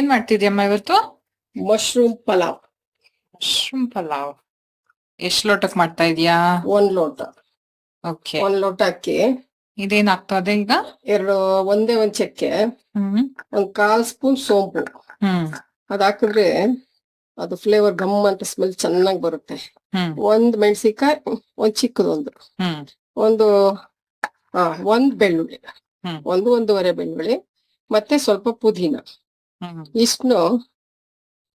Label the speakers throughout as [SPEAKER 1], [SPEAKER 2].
[SPEAKER 1] ಮಾಡ್ತಿದ್ಯಮ್ಮ ಇವತ್ತು?
[SPEAKER 2] Mushroom pulao
[SPEAKER 1] mushroom pulao ಎಷ್ಟ್ ಲೋಟಕ್ ಮಾಡ್ತಾ ಇದೀಯಾ?
[SPEAKER 2] ಒಂದ್ ಲೋಟ.
[SPEAKER 1] ಓಕೆ
[SPEAKER 2] ಒಂದ್ ಲೋಟ ಅಕ್ಕಿ.
[SPEAKER 1] ಇದೇನ್ ಆಗ್ತದೆ ಈಗ?
[SPEAKER 2] ಎರಡು ಒಂದೇ ಒಂದ್ ಚಕ್ಕೆ.
[SPEAKER 1] ಹ್ಮ್.
[SPEAKER 2] ಒಂದ್ ಕಾಲ್ ಸ್ಪೂನ್ ಸೋಂಪು.
[SPEAKER 1] ಹ್ಮ್.
[SPEAKER 2] ಅದ್ ಹಾಕಿದ್ರೆ ಅದು ಫ್ಲೇವರ್ ಗಮ್ ಅಂತ ಸ್ಮೆಲ್ ಚೆನ್ನಾಗಿ ಬರುತ್ತೆ.
[SPEAKER 1] ಹ್ಮ್.
[SPEAKER 2] ಒಂದ್ ಮೆಣಸಿಕಾಯಿ ಒಂದ್ ಚಿಕ್ಕದೊಂದು.
[SPEAKER 1] ಹ್ಮ್.
[SPEAKER 2] ಒಂದು ಆ ಒಂದ್ ಬೆಳ್ಳುಳ್ಳಿ.
[SPEAKER 1] ಹ್ಮ್.
[SPEAKER 2] ಒಂದು ಒಂದೂವರೆ ಬೆಳ್ಳುಳ್ಳಿ. ಮತ್ತೆ ಸ್ವಲ್ಪ ಪುದೀನ. ಇಷ್ಟನ್ನು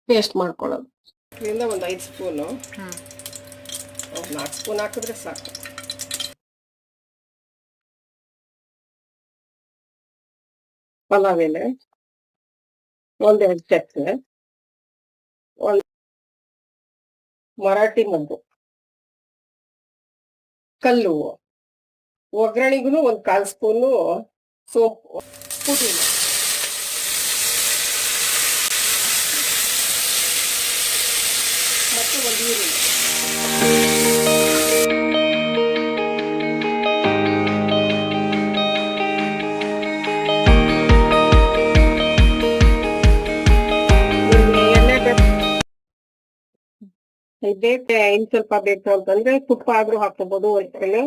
[SPEAKER 2] ಪೇಸ್ಟ್ ಮಾಡ್ಕೊಳ್ಳೋದು. ಇದರಿಂದ ಒಂದು ಐದ್ ಸ್ಪೂನು
[SPEAKER 1] ಹ್ಮ್.
[SPEAKER 2] ನಾಲ್ಕು ಸ್ಪೂನ್ ಹಾಕಿದ್ರೆ ಸಾಕು. ಪಲಾವ್ ಎಲೆ ಒಂದೆರಡು ಚಕ್ಕೆ ಒಂದು ಮರಾಠಿ ಮದ್ದು ಕಲ್ಲು ಒಗ್ಗರಣೆಗೂ ಒಂದ್ ಕಾಲು ಸ್ಪೂನು ಸೋಂಪು ಪುದೀನ. ಮತ್ತೆ ಒಂದು ಈರುಳ್ಳಿ ನಿಮ್ಗೆ ಎಣ್ಣೆ ಬೇಕು ಬೇಕು ಇನ್ ಸ್ವಲ್ಪ ಬೇಕು ಅಂತಂದ್ರೆ ತುಪ್ಪ ಆದ್ರೂ ಹಾಕೋಬಹುದು ಒಟ್ಟಿಗೆ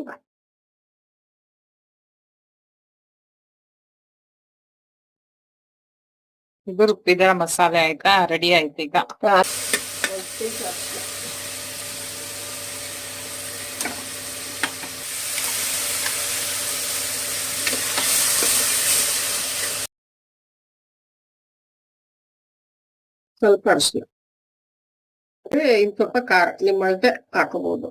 [SPEAKER 1] ಇದು ರುಬ್ಬಿದ ಮಸಾಲೆ ಆಯ್ತಾ ರೆಡಿ ಆಯ್ತು ಈಗ
[SPEAKER 2] ಸ್ವಲ್ಪ ಅರಿಶಿನ ಅಂದ್ರೆ ಇನ್ ಸ್ವಲ್ಪ ಖಾರ ನಿಮ್ಮ ಅಳತೆ ಹಾಕೋಬಹುದು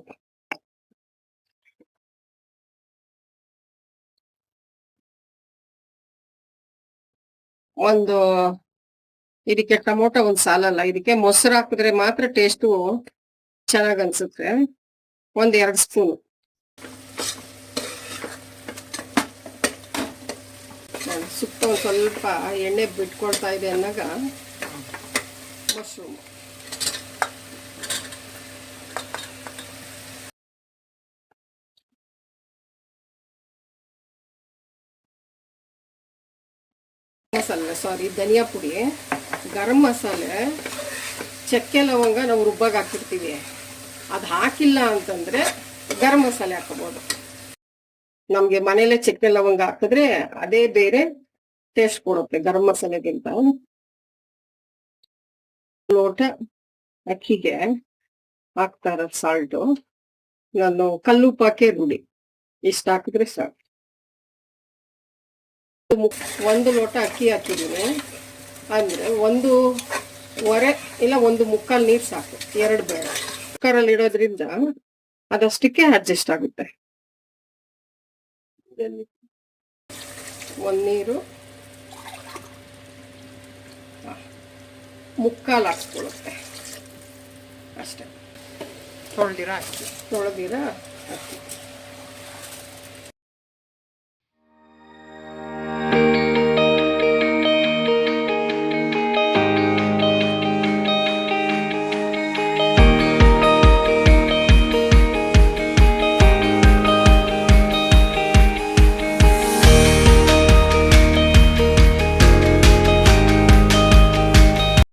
[SPEAKER 2] ಒಂದು ಇದಕ್ಕೆ ಟೊಮೊಟೊ ಒಂದು ಸಾಲಲ್ಲ, ಇದಕ್ಕೆ ಮೊಸರು ಹಾಕಿದ್ರೆ ಮಾತ್ರ ಟೇಸ್ಟು ಚೆನ್ನಾಗ್ ಅನ್ಸುತ್ತೆ. ಒಂದ್ ಎರಡು ಸ್ಪೂನ್. ಸುತ್ತ ಒಂದ್ ಸ್ವಲ್ಪ ಎಣ್ಣೆ ಬಿಟ್ಕೊಳ್ತಾ ಇದೆ ಅನ್ನಾಗ ಮಶ್ರೂಮ್. ಮಸಾಲೆ ಸಾರಿ ಧನಿಯಾ ಪುಡಿ. ಗರಂ ಮಸಾಲೆ, ಚಕ್ಕೆ ಲವಂಗ ನಾವು ರುಬ್ಬಾಗ ಹಾಕಿರ್ತೀವಿ ಅದು ಹಾಕಿಲ್ಲ ಅಂತಂದ್ರೆ ಗರಂ ಮಸಾಲೆ ಹಾಕೋಬೋದು ನಮ್ಗೆ ಮನೇಲೆ ಚಕ್ಕೆ ಲವಂಗ ಹಾಕಿದ್ರೆ ಅದೇ ಬೇರೆ ಟೇಸ್ಟ್ ಕೊಡುತ್ತೆ ಗರಂ ಮಸಾಲೆಗಿಂತ. ಲೋಟ, ಅಕ್ಕಿಗೆ ಹಾಕ್ತಾರ ಸಾಲ್ಟು ನಾನು ಕಲ್ಲುಪ್ಪಾಕೆ ರೂಢಿ. ಇಷ್ಟ ಹಾಕಿದ್ರೆ ಸಾಕು. ಒಂದು ಲೋಟ ಅಕ್ಕಿ ಹಾಕಿದ್ದೀನಿ. ಅಂದ್ರೆ ಒಂದು ಒರೆ ಇಲ್ಲ ಒಂದು ಮುಕ್ಕಾಲು ನೀರು ಸಾಕು. ಎರಡು ಬೇಡ. ಕುಕ್ಕರಲ್ಲಿ ಇಡೋದ್ರಿಂದ ಅದಷ್ಟಕ್ಕೆ ಅಡ್ಜಸ್ಟ್ ಆಗುತ್ತೆ. ಒಂದು ನೀರು ಮುಕ್ಕಾಲು ಹಾಕ್ಸ್ಕೊಳುತ್ತೆ ಅಷ್ಟೇ.
[SPEAKER 1] ತೊಳೆದಿರ? ಹಾಕಿ
[SPEAKER 2] ತೊಳೆದಿರ? ಅಕ್ಕಿ